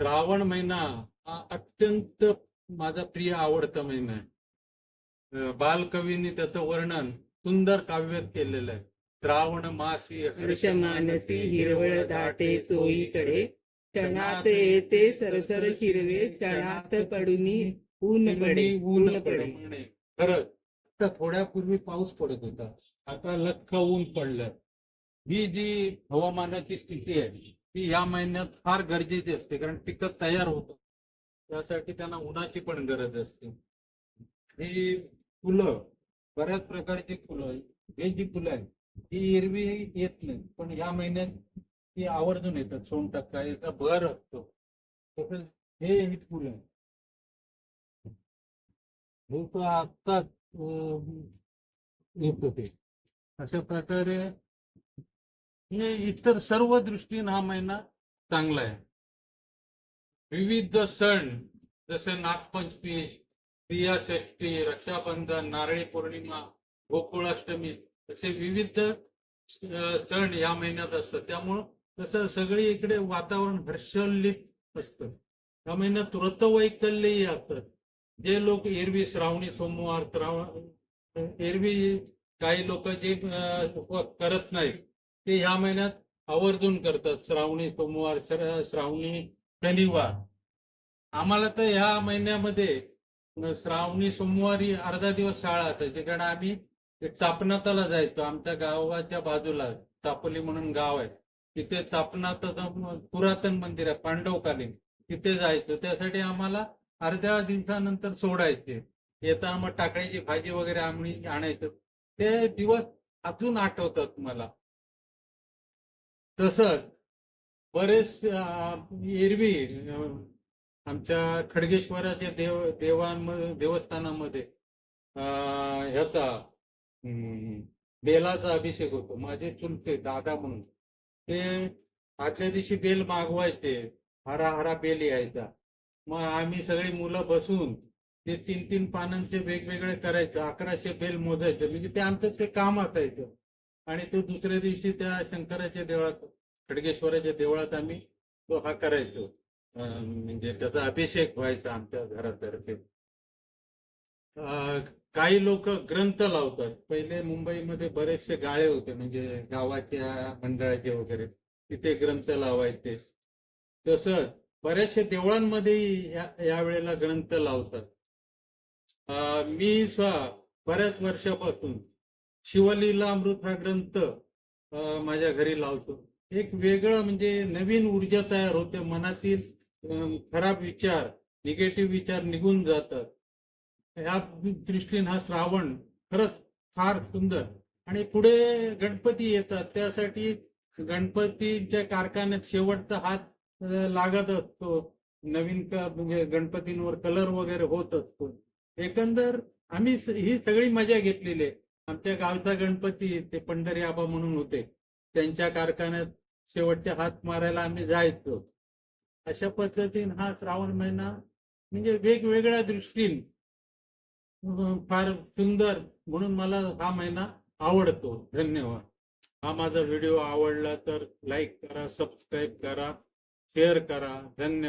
श्रावण महिना हा अत्यंत माझा प्रिय आवडता महिना आहे. बालकवींनी त्याचं वर्णन सुंदर काव्यात केलेलं आहे. श्रावण मासी हर्षमानसी हिरवळ दाटे चोईकडे. क्षणात येते सरसर हिरवे क्षणात पडुनी ऊन पडे ऊन पडे खरंच आता थोड्यापूर्वी पाऊस पडत होता. आता लख्ख ऊन पडलं. ही जी हवामानाची स्थिती आहे ती या महिन्यात फार गरजेची असते कारण पिकं तयार होतात. त्यासाठी त्यांना उन्हाची पण गरज असते. ही फुलं बऱ्याच प्रकारची फुलं आहेत. हे जी फुलं आहेत ही एरवी येत नाही पण या महिन्यात ती आवर्जून येतात सोन टक्का याचा भर असतो. तसंच हे फुलं आहेत. हे तर आत्ताच येत होते अशा प्रकारे हे इतर सर्व दृष्टीने हा महिना चांगला आहे. विविध सण जसे नागपंचमी प्रियाषष्ठी रक्षाबंधन नारळी पौर्णिमा गोकुळाष्टमी असे विविध सण या महिन्यात असतात. त्यामुळं कसं सगळी इकडे वातावरण हर्षल्लित असतं. या महिन्यात व्रतवैकल्यही असतात जे लोक एरवी श्रावणी सोमवार श्रावण एरवी काही लोक जे करत नाही ते ह्या महिन्यात आवर्जून करतात. श्रावणी सोमवार श्रावणी शनिवार. आम्हाला तर ह्या महिन्यामध्ये श्रावणी सोमवारी अर्धा दिवस शाळा असतात कारण आम्ही चापनाथाला जायचो. आमच्या गावाच्या बाजूला चापोली म्हणून गाव आहे. तिथे चापनाथाचं पुरातन मंदिर आहे पांडवकालीन. तिथे जायचो. त्यासाठी आम्हाला अर्ध्या दिवसानंतर सोडायचे. येताना मग टाकळ्याची भाजी वगैरे आम्ही आणायचो. ते दिवस अजून आठवतात मला. तसंच बरेच एरवी आमच्या खडगेश्वराच्या देव देवांमध्ये देवस्थानामध्ये ह्याचा बेलाचा अभिषेक होतो. माझे चुलते दादा म्हणून. ते आदल्या दिवशी बेल मागवायचे. हरा हरा बेल यायचा. मग आम्ही सगळी मुलं बसून ते तीन तीन पानांचे वेगवेगळे करायचं. अकराशे बेल मोजायचे. म्हणजे ते आमचं ते काम असायचं. आणि तो दुसऱ्या दिवशी त्या शंकराच्या देवळात खडगेश्वराच्या देवळात आम्ही तो हा करायचो. म्हणजे त्याचा अभिषेक व्हायचा आमच्या घरातर्फे. काही लोक ग्रंथ लावतात. पहिले मुंबईमध्ये बरेचसे गाळे होते म्हणजे गावाच्या मंडळाचे वगैरे तिथे ग्रंथ लावायचे. तसंच बऱ्याचशा देवळांमध्ये या यावेळेला ग्रंथ लावतात. मी स्व बऱ्याच वर्षापासून शिवलीला अमृत हा ग्रंथ माझ्या घरी लावतो. एक वेगळं म्हणजे नवीन ऊर्जा तयार होते. मनातील खराब विचार निगेटिव्ह विचार निघून जातात. ह्या दृष्टीने हा श्रावण खरंच फार सुंदर. आणि पुढे गणपती येतात. त्यासाठी गणपतीच्या कारखान्यात शेवटचा हात लागत असतो. नवीन म्हणजे गणपतींवर कलर वगैरे होत असतो. एकंदर आम्ही ही सगळी मजा घेतलेली आहे. आमच्या गावचा गणपती ते पंढरी आबा म्हणून होते. त्यांच्या कारखान्यात शेवटचे हात मारायला आम्ही जायचो. अशा पद्धतीने हा श्रावण महिना म्हणजे वेगवेगळ्या दृष्टीने फार सुंदर म्हणून मला हा महिना आवडतो. धन्यवाद. हा माझा व्हिडिओ आवडला तर लाईक करा सबस्क्राईब करा शेअर करा. धन्यवाद.